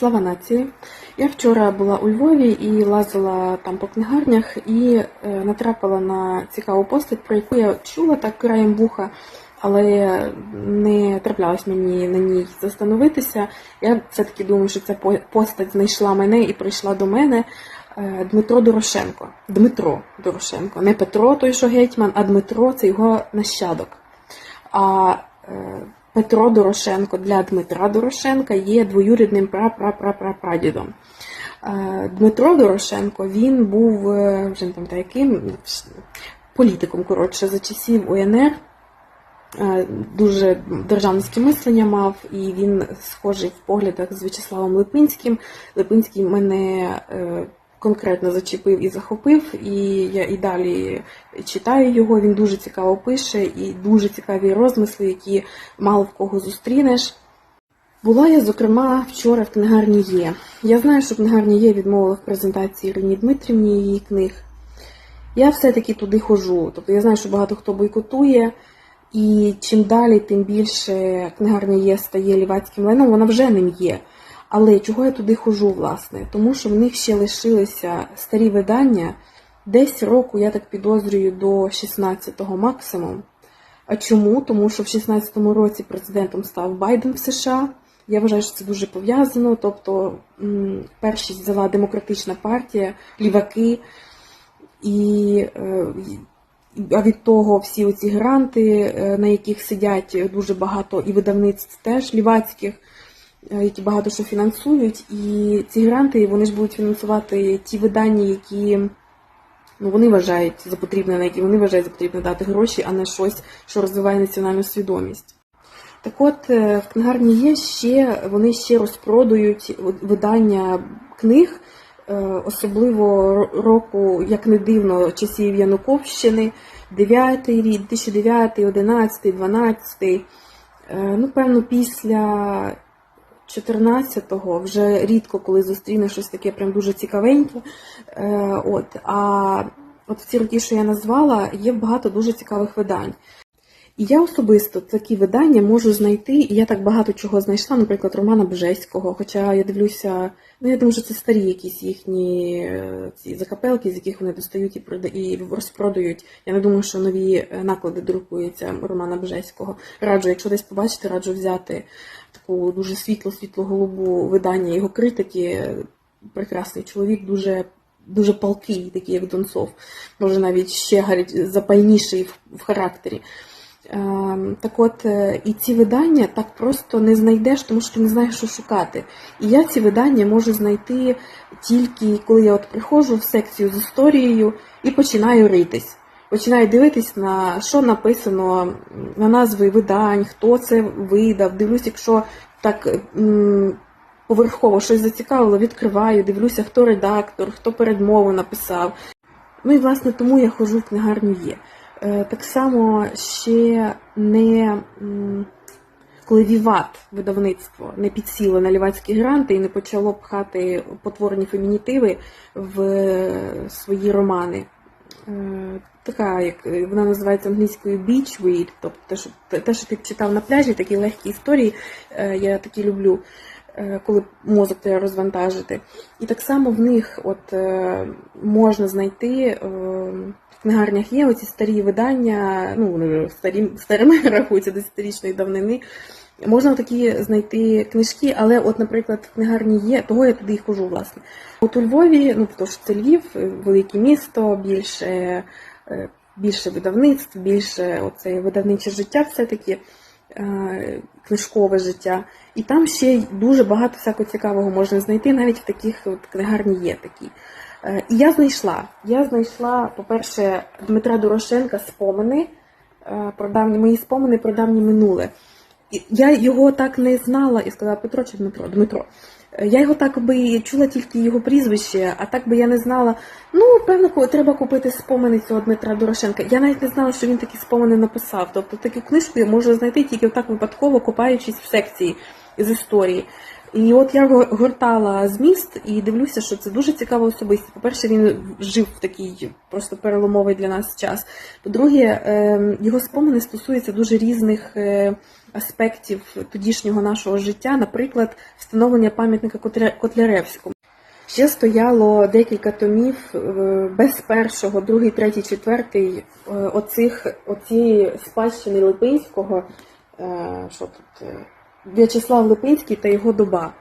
Слава нації! Я вчора була у Львові і лазила там по книгарнях і е, натрапила на цікаву постать, про яку я чула так краєм вуха, але не траплялось мені на ній застановитися. Я все-таки думаю, що ця постать знайшла мене і прийшла до мене. Е, Дмитро Дорошенко. Дмитро Дорошенко. Не Петро, той, що гетьман, а Дмитро це його нащадок. А е, Петро Дорошенко для Дмитра Дорошенка є двоюрідним прапрапрапрапрадідом. Е, Дмитро Дорошенко він був е, вже не пам'ятаю політиком, коротше, за часів УНР. Е, Дуже державницьке мислення мав, і він схожий в поглядах з В'ячеславом Липинським. Липинський мене конкретно зачепив і захопив, і я і далі читаю його. Він дуже цікаво пише, і дуже цікаві розмисли, які мало в кого зустрінеш. Була я, зокрема, вчора в книгарні Є. Я знаю, що книгарня Є відмовила в презентації Ірині Дмитрівні її книг. Я все-таки туди ходжу. Тобто я знаю, що багато хто бойкотує, і чим далі, тим більше книгарня Є стає лівацьким лайном, вона вже ним є. Але чого я туди ходжу, власне? Тому що в них ще лишилися старі видання, десь року, я так підозрюю, до 16-го максимум. А чому? Тому що в 16-му році президентом став Байден в США. Я вважаю, що це дуже пов'язано. Тобто першість взяла демократична партія, ліваки, і, е, а від того всі оці гранти, е, на яких сидять дуже багато і видавництв теж лівацьких, які багато що фінансують. І ці гранти вони ж будуть фінансувати ті видання, які ну, вони вважають за потрібне, на які вони вважають за потрібне дати гроші, а не щось, що розвиває національну свідомість. Так от, е, в книгарні є ще, вони ще розпродають видання книг, е, особливо року, як не дивно, часів Януковщини, 9 рік, 2009, 11, 12. Е, Ну, певно, після 14-го вже рідко, коли зустрінеш щось таке прям дуже цікавеньке. Е, От, а от в ці роки, що я назвала, є багато дуже цікавих видань. І я особисто такі видання можу знайти, і я так багато чого знайшла, наприклад, Романа Бжеського. Хоча я дивлюся, ну я думаю, що це старі якісь їхні е, ці закапелки, з яких вони достають і прода- і розпродають. Я не думаю, що нові е, наклади друкуються Романа Бжеського. Раджу, якщо десь побачите, раджу взяти таку дуже світло-світло-голубу видання його критики. Прекрасний чоловік, дуже. Дуже палкий, такий як Донцов, може навіть ще запальніший в, в характері. Ем, Так от, е, і ці видання так просто не знайдеш, тому що ти не знаєш, що шукати. І я ці видання можу знайти тільки коли я от приходжу в секцію з історією і починаю ритись. Починаю дивитись на що написано, на назви видань, хто це видав. Дивлюсь, якщо так поверхово щось зацікавило, відкриваю, дивлюся, хто редактор, хто передмову написав. Ну і власне тому я ходжу в книгарню є. Е, Так само ще не коли Віват видавництво не підсіло на лівацькі гранти і не почало пхати потворні фемінітиви в свої романи. Е, Така, як е, вона називається англійською beach read, тобто те, що, те, що ти читав на пляжі, такі легкі історії, е, я такі люблю, коли мозок треба розвантажити. І так само в них от, можна знайти в книгарнях є оці старі видання, ну вони старі, старими рахуються десятирічної давнини. Можна такі знайти книжки, але, от, наприклад, в книгарні є, того я туди і хожу, власне. От у Львові, ну тому що це Львів, велике місто, більше, е, більше видавництв, більше оце видавниче життя, все-таки е, книжкове життя. І там ще дуже багато всякого цікавого можна знайти, навіть в таких от книгарні є такі. Е, І я знайшла. Я знайшла, по-перше, Дмитра Дорошенка спомини е, про давні мої спомини про давнє минуле. Я його так не знала і сказала Петро чи Дмитро? Дмитро. Е, Я його так би чула тільки його прізвище, а так би я не знала. Ну, певно, треба купити спомини цього Дмитра Дорошенка. Я навіть не знала, що він такі спомини написав. Тобто таку книжку я можу знайти тільки так випадково, копаючись в секції з історії. І от я го- гортала зміст і дивлюся, що це дуже цікава особистість. По-перше, він жив в такий просто переломовий для нас час. По-друге, ем, його спомини стосуються дуже різних е, аспектів тодішнього нашого життя, наприклад, встановлення пам'ятника Котля- Котляревському. Ще стояло декілька томів е, без першого, другий, третій, четвертий е, оцих, оцієї спадщини Липинського, що тут, В'ячеслав Липинський та його доба.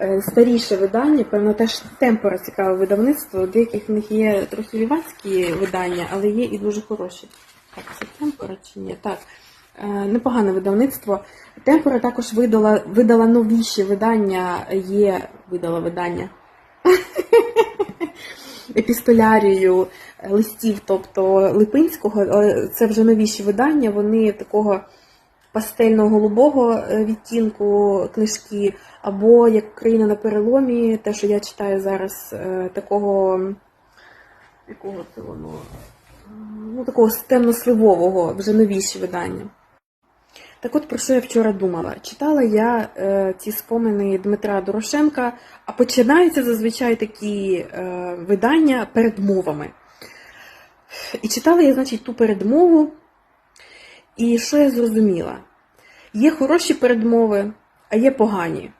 Е, Старіше видання, певно, теж темпора цікаве видавництво. Деяких в них є трохи лівацькі видання, але є і дуже хороші. Так, це темпора чи ні? Так. Е, Непогане видавництво. Темпора також видала, видала новіші видання, є видала видання епістолярію е, листів, тобто Липинського, але це вже новіші видання, вони такого пастельно-голубого е, відтінку книжки, або як країна на переломі, те, що я читаю зараз, е, такого якого це воно? Ну, такого темно-сливового, вже новіші видання. Так от про що я вчора думала? Читала я е, ці спомини Дмитра Дорошенка, а починаються зазвичай такі е, видання передмовами. І читала я, значить, ту передмову, і що я зрозуміла? Є хороші передмови, а є погані.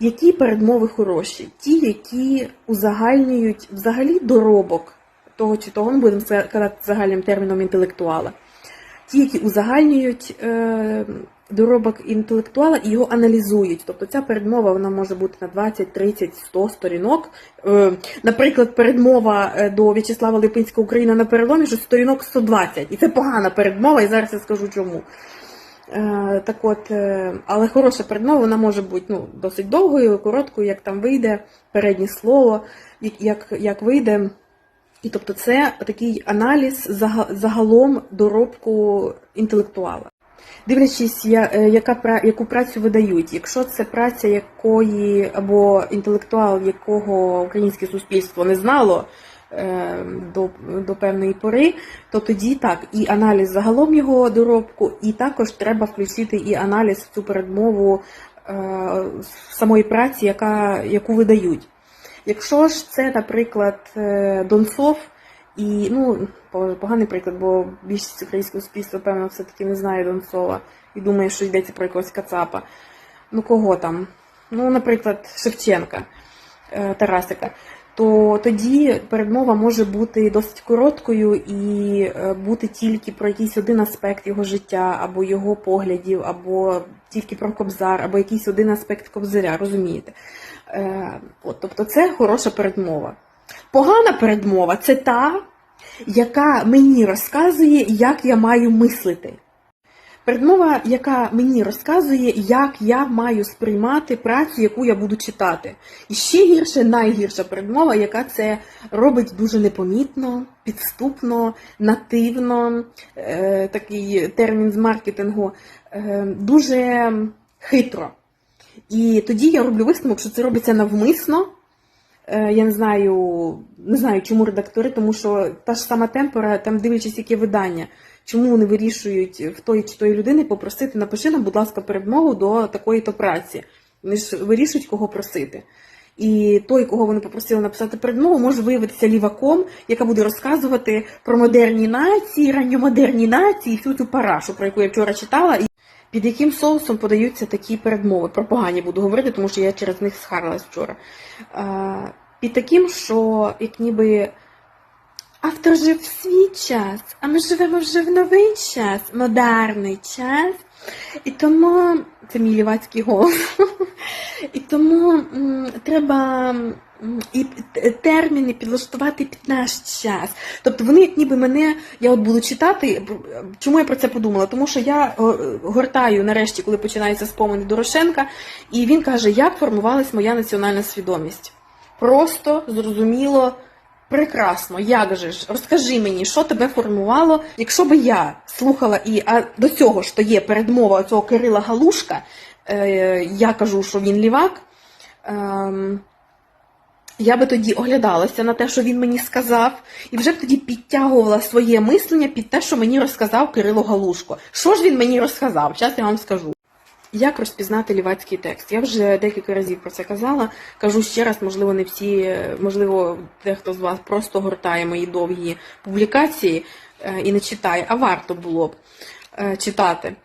Які передмови хороші? Ті, які узагальнюють взагалі доробок того чи того, ми будемо це казати загальним терміном інтелектуала ті, які узагальнюють е, доробок інтелектуала і його аналізують. Тобто ця передмова вона може бути на 20, 30, 100 сторінок. Е, наприклад, передмова е, до В'ячеслава Липинського Україна на переломі, що сторінок 120. І це погана передмова, і зараз я скажу чому. Е, так от, але хороша передмова вона може бути ну, досить довгою, короткою, як там вийде переднє слово, як, як вийде. І тобто це такий аналіз загалом доробку інтелектуала. Дивлячись, я- е, яка, яку працю видають. Якщо це праця якої або інтелектуал, якого українське суспільство не знало е, до, до певної пори, то тоді так, і аналіз загалом його доробку, і також треба включити і аналіз в цю передмову е, самої праці, яка, яку видають. Якщо ж це, наприклад, Донцов, і ну поганий приклад, бо більшість українського суспільства, певно, все-таки не знає Донцова і думає, що йдеться про якогось Кацапа. Ну кого там? Ну, наприклад, Шевченка, е, Тарасика. То тоді передмова може бути досить короткою і е, бути тільки про якийсь один аспект його життя, або його поглядів, або тільки про кобзар, або якийсь один аспект кобзаря, розумієте? Е, от, тобто це хороша передмова. Погана передмова це та, яка мені розказує, як я маю мислити. Передмова, яка мені розказує, як я маю сприймати працю, яку я буду читати. І ще гірше, найгірша передмова, яка це робить дуже непомітно, підступно, нативно, е, такий термін з маркетингу, е, дуже хитро. І тоді я роблю висновок, що це робиться навмисно. Е, Я не знаю, не знаю, чому редактори, тому що та ж сама темпора, там дивлячись, яке видання, чому вони вирішують в тої чи тої людини попросити, напиши нам, будь ласка, передмову до такої-то праці. Вони ж вирішують, кого просити. І той, кого вони попросили написати передмову, може виявитися ліваком, яка буде розказувати про модерні нації, ранньомодерні нації, всю цю парашу, про яку я вчора читала. І під яким соусом подаються такі передмови? Про погані буду говорити, тому що я через них схарилась вчора. Під таким, що як ніби автор жив в свій час, а ми живемо вже в новий час, модерний час. І тому це мій лівацький голос. І тому треба і терміни підлаштувати під наш час. Тобто вони, як ніби мене, я от буду читати. Чому я про це подумала? Тому що я гортаю нарешті, коли починається спомини Дорошенка, і він каже, як формувалась моя національна свідомість. Просто зрозуміло. Прекрасно, як же ж? Розкажи мені, що тебе формувало. Якщо би я слухала і а до цього ж то є передмова цього Кирила Галушка, е, я кажу, що він лівак. Ем, я би тоді оглядалася на те, що він мені сказав, і вже б тоді підтягувала своє мислення під те, що мені розказав Кирило Галушко. Що ж він мені розказав? Зараз я вам скажу. Як розпізнати лівацький текст? Я вже декілька разів про це казала. Кажу ще раз, можливо, не всі, можливо, дехто з вас просто гортає мої довгі публікації е, і не читає, а варто було б е, читати.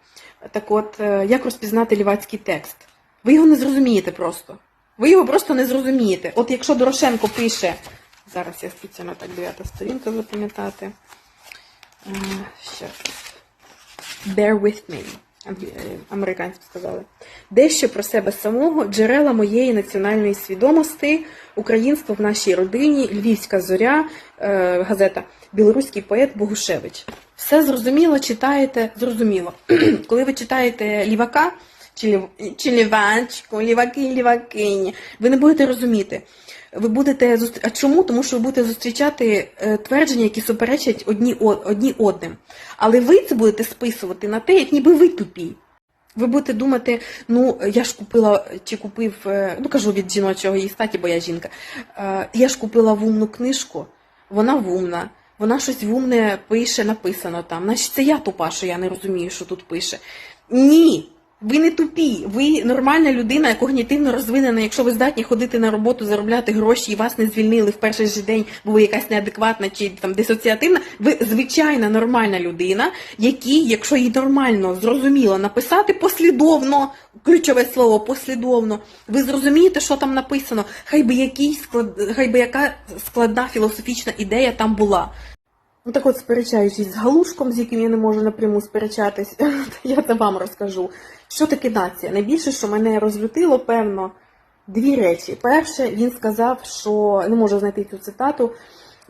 Так от, е, як розпізнати лівацький текст? Ви його не зрозумієте просто. Ви його просто не зрозумієте. От якщо Дорошенко пише, зараз я спеціально так дев'ята сторінка запам'ятати. Bear with me. Е, Американці сказали. Дещо про себе самого, джерела моєї національної свідомості, українство в нашій родині, Львівська зоря, е, газета, білоруський поет Богушевич. Все зрозуміло, читаєте, зрозуміло. Коли ви читаєте лівака, чи, лів... чи ліванчику, ліваки, лівакині, ви не будете розуміти. Ви будете зустр- А чому? Тому що ви будете зустрічати е, твердження, які суперечать одні, одні одним. Але ви це будете списувати на те, як ніби ви тупі. Ви будете думати, ну я ж купила чи купив, е, ну кажу від жіночого її статі, бо я жінка. е, Я ж купила вумну книжку, вона вумна, вона щось вумне пише, написано там. Значить, це я тупа, що я не розумію, що тут пише. Ні, ви не тупі, ви нормальна людина, когнітивно розвинена. Якщо ви здатні ходити на роботу, заробляти гроші і вас не звільнили в перший же день, бо ви якась неадекватна чи там дисоціативна, ви звичайна нормальна людина, якій, якщо їй нормально зрозуміло написати послідовно, ключове слово послідовно, ви зрозумієте, що там написано. Хай би якийсь склад, хай би яка складна філософічна ідея там була. Ну так от, сперечаючись з Галушком, з яким я не можу напряму сперечатись, я це вам розкажу. Що таке нація? Найбільше, що мене розлютило, певно, дві речі. Перше, він сказав, що не можу знайти цю цитату.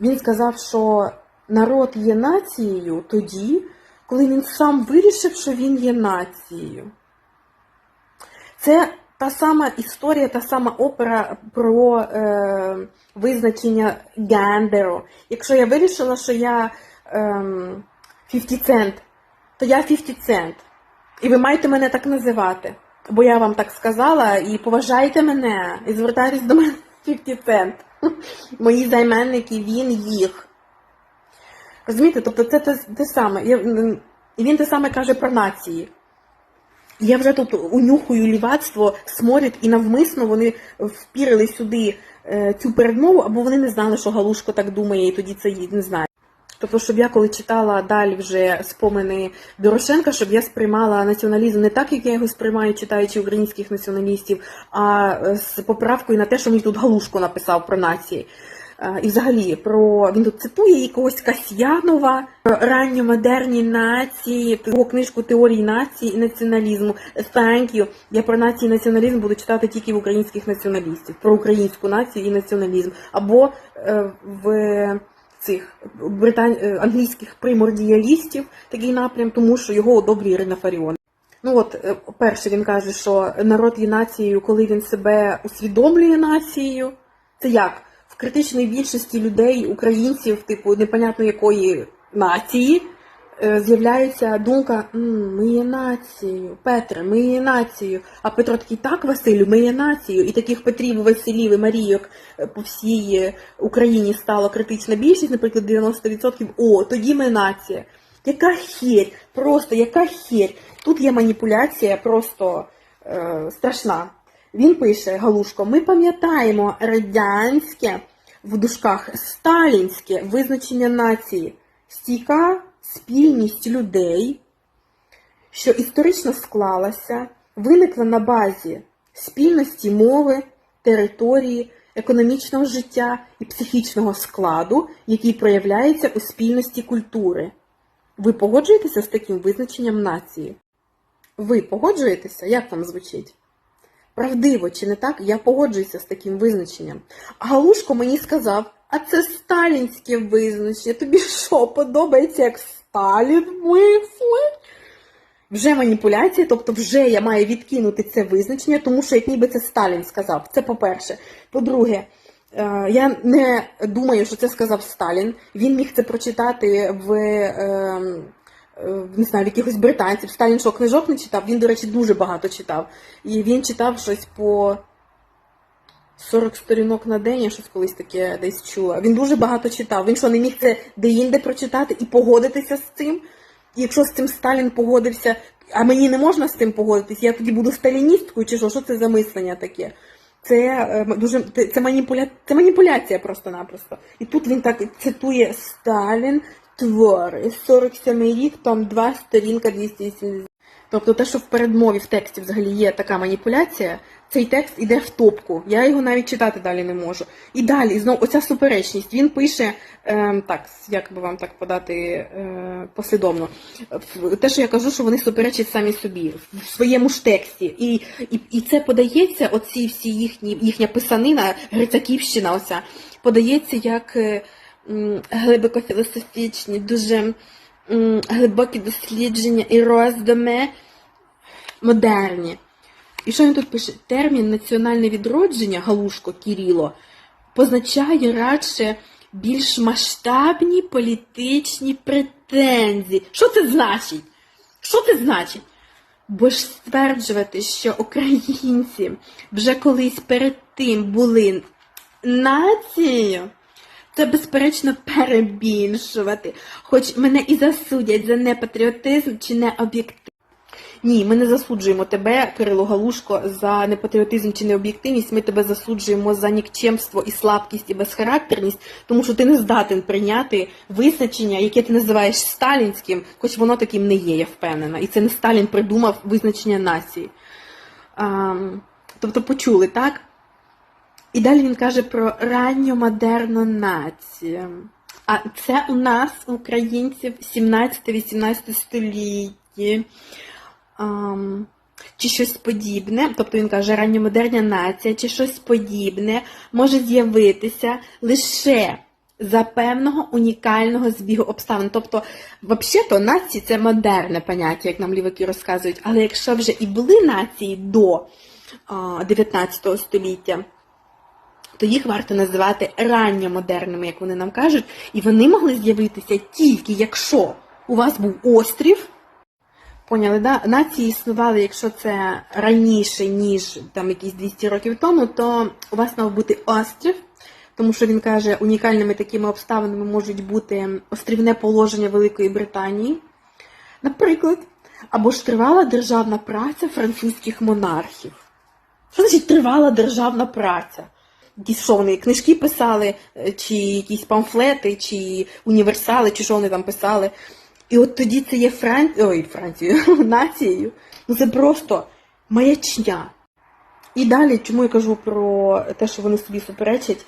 Він сказав, що народ є нацією тоді, коли він сам вирішив, що він є нацією. Це та сама історія, та сама опера про е, визначення гендеру. Якщо я вирішила, що я ем, 50 Cent, то я 50 Cent. І ви маєте мене так називати. Бо я вам так сказала, і поважайте мене, і звертайтесь до мене 50 Cent. Мої займенники, він їх. Розумієте, тобто це те, те саме. Я, він те саме каже про нації. Я вже тут унюхую лівацтво, сморід, і навмисно вони впірили сюди е, цю передмову, або вони не знали, що Галушко так думає, і тоді це не знаю. Тобто, щоб я коли читала далі вже спомини Дорошенка, щоб я сприймала націоналізм не так, як я його сприймаю, читаючи українських націоналістів, а е, з поправкою на те, що мені тут Галушко написав про нації. Е, І взагалі про він тут цитує якогось Касьянова про ранньомодерні нації, його книжку теорії нації і націоналізму. Thank you. Я про нації і націоналізм буду читати тільки в українських націоналістів, про українську націю і націоналізм. Або е, в цих британ... е, англійських примордіалістів такий напрям, тому що його одобрює Ірина Фаріон. Ну от, е, перше, він каже, що народ є нацією, коли він себе усвідомлює нацією. Це як? В критичній більшості людей, українців, типу, непонятно якої нації, з'являється думка: ми є нацією, Петре, ми є нацією. А Петро такий, так, Василю, ми є нацією. І таких Петрів, Василів і Марійок е, по всій е, Україні стала критична більшість, наприклад, 90%. О, тоді ми нація. Яка херь, просто яка херь. Тут є маніпуляція просто е, страшна. Він пише Галушко: ми пам'ятаємо радянське в дужках сталінське визначення нації, стійка спільність людей, що історично склалася, виникла на базі спільності мови, території, економічного життя і психічного складу, який проявляється у спільності культури. Ви погоджуєтеся з таким визначенням нації? Ви погоджуєтеся? Як вам звучить? Правдиво чи не так, я погоджуюся з таким визначенням. А Галушко мені сказав, а це сталінське визначення. Тобі що, подобається, як Сталін мислить? Вже маніпуляція, тобто вже я маю відкинути це визначення, тому що як ніби це Сталін сказав. Це по-перше. По-друге, е, я не думаю, що це сказав Сталін. Він міг це прочитати в, е, не знаю, якихось британців. Сталін що книжок не читав? Він, до речі, дуже багато читав. І він читав щось по 40 сторінок на день, я щось колись таке десь чула. Він дуже багато читав. Він що не міг це де-інде прочитати і погодитися з цим? І якщо з цим Сталін погодився, а мені не можна з цим погодитись, я тоді буду сталіністкою, чи що? Що це за мислення таке? Це е, дуже це, маніпуля... це маніпуляція просто-напросто. І тут він так цитує Сталін твори. 47 рік, там 2, сторінка 280. Тобто те, що в передмові в тексті взагалі є така маніпуляція, цей текст іде в топку. Я його навіть читати далі не можу. І далі знову оця суперечність. Він пише е, так, як би вам так подати е, послідовно. Те, що я кажу, що вони суперечать самі собі в своєму ж тексті. І, і, і це подається, оці всі їхні їхня писанина, Грицаківщина, оця подається як е, глибоко філософічні, дуже глибокі дослідження і роздуми модерні. І що він тут пише? Термін національне відродження, Галушко Кіріло, позначає радше більш масштабні політичні претензії. Що це значить? Що це значить? Бо ж стверджувати, що українці вже колись перед тим були нацією, це безперечно перебільшувати. Хоч мене і засудять за непатріотизм чи необ'єктивність. Ні, ми не засуджуємо тебе, Кирило Галушко, за непатріотизм чи необ'єктивність. Ми тебе засуджуємо за нікчемство і слабкість і безхарактерність, тому що ти не здатен прийняти визначення, яке ти називаєш сталінським, хоч воно таким не є, я впевнена. І це не Сталін придумав визначення нації. А, тобто почули, так? І далі він каже про ранньомодерну націю. А це у нас, українців, 17-18 столітті. Ам, чи щось подібне, тобто він каже, ранньомодерна нація, чи щось подібне може з'явитися лише за певного унікального збігу обставин. Тобто, взагалі-то нації це модерне поняття, як нам лівики розказують, але якщо вже і були нації до а, 19 століття, то їх варто називати ранньомодерними, як вони нам кажуть, і вони могли з'явитися тільки якщо у вас був острів. Поняли, да? Нації існували, якщо це раніше, ніж там якісь 200 років тому, то у вас мав бути острів, тому що він каже, унікальними такими обставинами можуть бути острівне положення Великої Британії, наприклад, або ж тривала державна праця французьких монархів. Що значить тривала державна праця? Якісь що вони книжки писали, е, чи якісь памфлети, чи універсали, чи що вони там писали. І от тоді це є Фран... Ой, Францією, нацією. Ну це просто маячня. І далі, чому я кажу про те, що вони собі суперечать.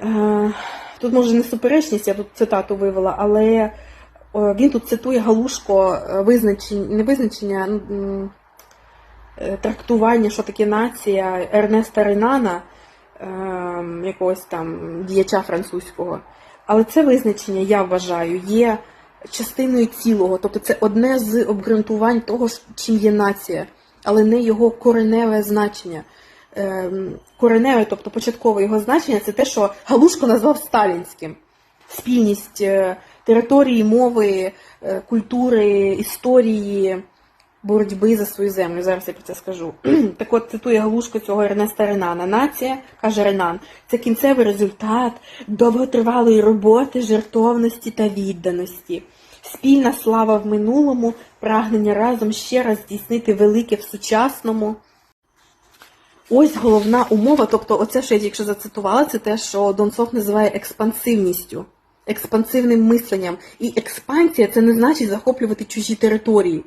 Е, Тут, може, не суперечність, я тут цитату вивела, але е, він тут цитує Галушко визначення, не визначення, трактування, що таке нація Ернеста Ренана, е, якогось там діяча французького. Але це визначення, я вважаю, є частиною цілого. Тобто це одне з обґрунтувань того, чим є нація, але не його кореневе значення. Ем, Кореневе, тобто початкове його значення, це те, що Галушко назвав сталінським. Спільність е, території, мови, е, культури, історії, боротьби за свою землю. Зараз я про це скажу. так от цитує Галушко цього Ернеста Ренана. Нація, каже Ренан, це кінцевий результат довготривалої роботи, жертовності та відданості. Спільна слава в минулому, прагнення разом ще раз здійснити велике в сучасному. Ось головна умова, тобто оце, що я тільки зацитувала, це те, що Донцов називає експансивністю, експансивним мисленням. І експансія це не значить захоплювати чужі території.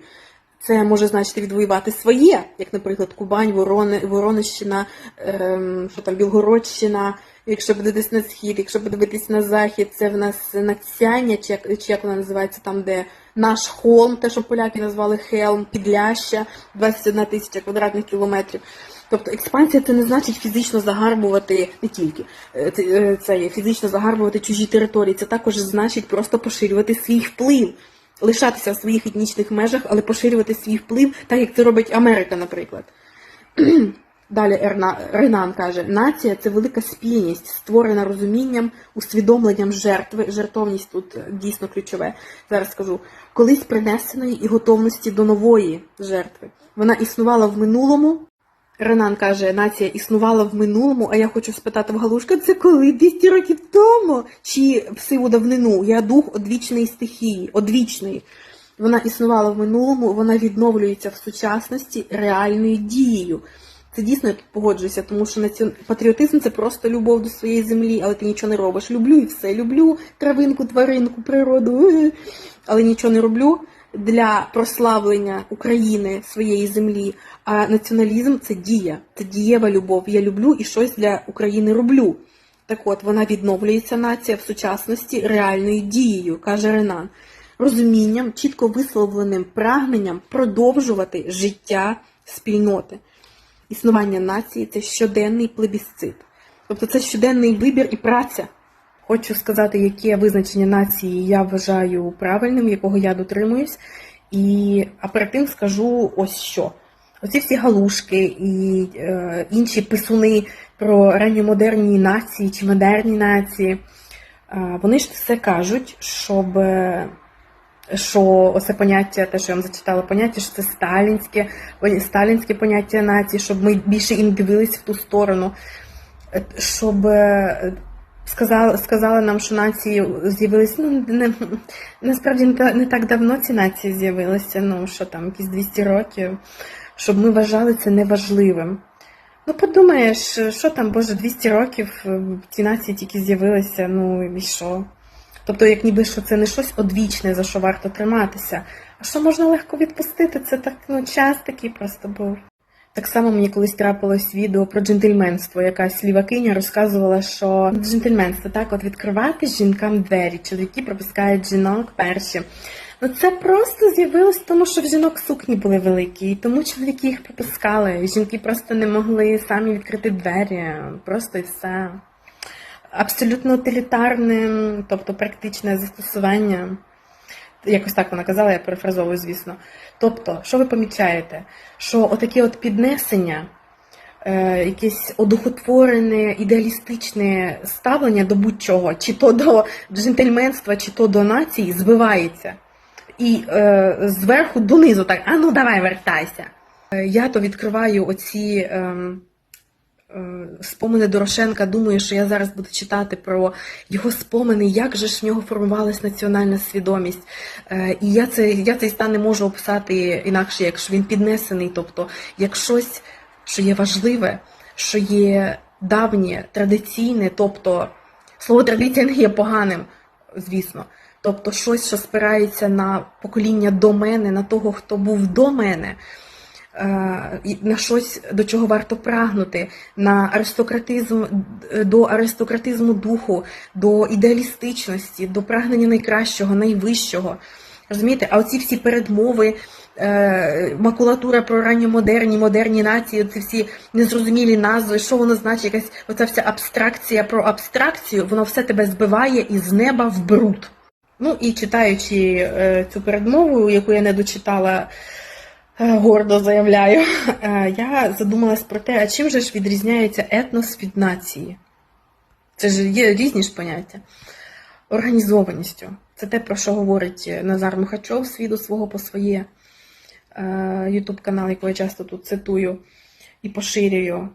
Це може значити відвоювати своє, як, наприклад, Кубань, Ворони, Воронищина, ем, що там Білгородщина. Якщо подивитись на схід, якщо подивитись на захід, це в нас Нацяння, чи як, чи як вона називається, там, де наш холм, те, що поляки назвали Хелм, Підляща, 21 тисяча квадратних кілометрів. Тобто експансія це не значить фізично загарбувати не тільки е, це, е, це фізично загарбувати чужі території. Це також значить просто поширювати свій вплив, лишатися в своїх етнічних межах, але поширювати свій вплив, так як це робить Америка, наприклад. Далі Ерна, Ренан каже: нація це велика спільність, створена розумінням, усвідомленням жертви. Жертовність тут е, дійсно ключове. Зараз скажу, колись принесеної і готовності до нової жертви. Вона існувала в минулому. Ренан каже, нація існувала в минулому, а я хочу спитати в Галушка, це коли 200 років тому? Чи в давнину? Я дух одвічної стихії, одвічної. Вона існувала в минулому, вона відновлюється в сучасності реальною дією. Це дійсно я тут погоджуюся, тому що націон... патріотизм це просто любов до своєї землі, але ти нічого не робиш. Люблю і все. Люблю травинку, тваринку, природу, але нічого не роблю. Для прославлення України своєї землі. А націоналізм це дія, це дієва любов. Я люблю і щось для України роблю. Так от, вона відновлюється нація в сучасності реальною дією, каже Ренан, розумінням, чітко висловленим прагненням продовжувати життя спільноти. Існування нації це щоденний плебісцит. Тобто це щоденний вибір і праця. Хочу сказати, яке визначення нації я вважаю правильним, якого я дотримуюсь. І а перед тим скажу ось що. Оці всі галушки і е, інші писуни про ранньомодерні нації чи модерні нації, е, вони ж все кажуть, щоб що оце поняття, те, що я вам зачитала, поняття, що це сталінське, сталінське поняття нації, щоб ми більше і не дивились в ту сторону, Е, щоб е, сказали, сказали нам, що нації з'явилися. Ну, не, насправді не, не так давно ці нації з'явилися, ну що там, якісь 200 років, щоб ми вважали це неважливим. Ну, подумаєш, що там, Боже, 200 років е, ці нації тільки з'явилися, ну і що? Тобто, як ніби що це не щось одвічне, за що варто триматися, а що можна легко відпустити, це так, ну, час такий просто був. Так само мені колись трапилось відео про джентльменство. Якась лівакиня розказувала, що джентльменство так, от відкривати жінкам двері, чоловіки пропускають жінок перші. Ну це просто з'явилось, тому що в жінок сукні були великі, і тому чоловіки їх пропускали. Жінки просто не могли самі відкрити двері, просто і все. Абсолютно утилітарним, тобто практичне застосування. Якось так вона казала, я перефразовую, звісно. Тобто, що ви помічаєте? Що отакі от піднесення, е, якесь одухотворене, ідеалістичне ставлення до будь-чого, чи то до джентльменства, чи то до нації, збивається. І е, зверху донизу так, а ну давай вертайся. Е, Я то відкриваю оці. е, Спомини Дорошенка, думаю, що я зараз буду читати про його спомини, як же ж в нього формувалась національна свідомість. Е, І я цей, я цей стан не можу описати інакше, якщо він піднесений, тобто як щось, що є важливе, що є давнє, традиційне, тобто слово традиція не є поганим, звісно. Тобто щось, що спирається на покоління до мене, на того, хто був до мене е, на щось, до чого варто прагнути, на аристократизм, е, до аристократизму духу, до ідеалістичності, до прагнення найкращого, найвищого. Розумієте, а оці всі передмови, е, макулатура про ранньомодерні, модерні нації, ці всі незрозумілі назви, що воно значить, якась оця вся абстракція про абстракцію, воно все тебе збиває із неба в бруд. Ну і читаючи е, цю передмову, яку я не дочитала, е, гордо заявляю, е, я задумалась про те, а чим же ж відрізняється етнос від нації? Це ж є різні ж поняття. Організованістю. Це те, про що говорить Назар Мухачов, свіду свого по своє Ютуб канал, який я часто тут цитую і поширюю.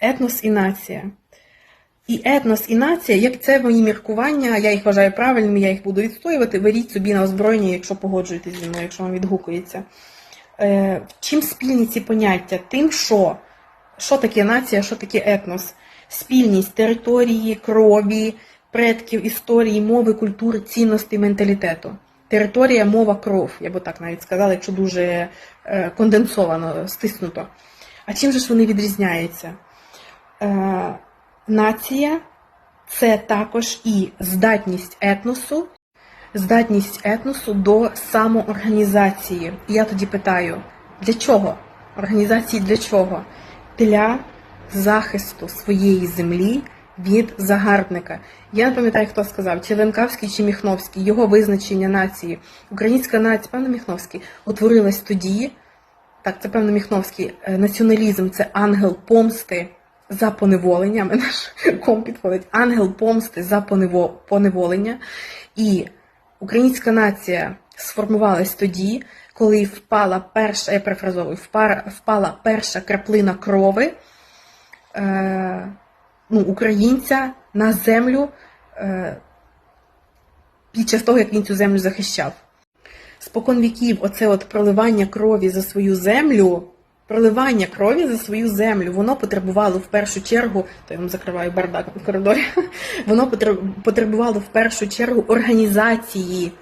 Етнос і нація. І етнос, і нація, як це мої міркування, я їх вважаю правильними, я їх буду відстоювати. Беріть собі на озброєння, якщо погоджуєтесь зі мною, якщо вам відгукується. Е, чим спільні ці поняття? Тим, що що таке нація, що таке етнос? Спільність території, крові, предків, історії, мови, культури, цінностей, менталітету. Територія, мова, кров, я би так навіть сказала, якщо дуже е, конденсовано, стиснуто. А чим же ж вони відрізняються? Е, Нація це також і здатність етносу, здатність етносу до самоорганізації. І я тоді питаю, для чого? Організації для чого? Для захисту своєї землі від загарбника. Я не пам'ятаю, хто сказав, чи Ленкавський, чи Міхновський, його визначення нації. Українська нація, певно, Міхновський, утворилась тоді. Так, це певно Міхновський. е, Націоналізм це ангел помсти за поневолення. Мене ж ком підходить. Ангел помсти за понево- поневолення. І українська нація сформувалась тоді, коли впала перша, я перефразовую, впала перша краплина крови е, ну, українця на землю е, під час того, як він цю землю захищав. Спокон віків, оце от проливання крові за свою землю, проливання крові за свою землю, воно потребувало в першу чергу, то я вам закриваю бардак в коридорі, воно потреб- потребувало в першу чергу організації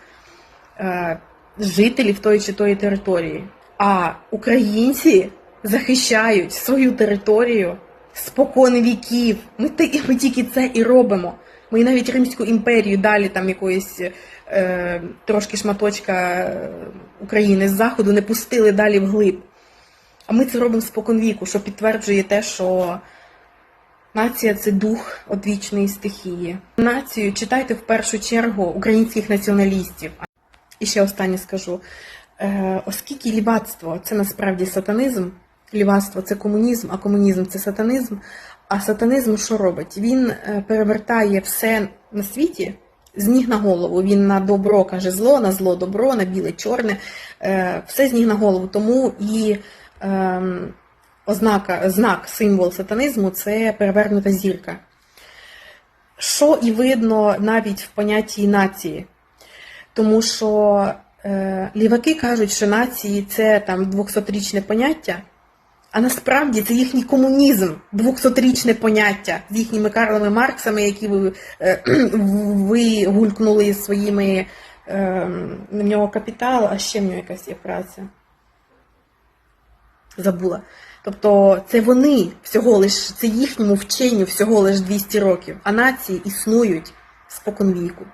е, жителів тої чи тої території. А українці захищають свою територію спокон віків. Ми, ми тільки це і робимо. Ми навіть Римську імперію далі там якоїсь е, трошки шматочка е, України з заходу не пустили далі вглиб. А ми це робимо спокон віку, що підтверджує те, що нація це дух одвічної стихії. Націю читайте в першу чергу українських націоналістів. І ще останнє скажу. Е, оскільки лівацтво це насправді сатанизм, лівацтво це комунізм, а комунізм це сатанизм. А сатанизм що робить? Він е, перевертає все на світі з ніг на голову. Він на добро каже зло, на зло добро, на біле чорне, е, все з ніг на голову. Тому і ознака, знак, символ сатанизму це перевернута зірка. Що і видно навіть в понятті нації. Тому що е, ліваки кажуть, що нації це там 200-річне поняття, а насправді це їхній комунізм, 200-річне поняття з їхніми Карлами Марксами, які ви, е, ви гулькнули своїми е, на нього капітал, а ще в нього якась є праця. Забула. Тобто це вони всього лиш, це їхньому вченню всього лиш 200 років, а нації існують споконвіку.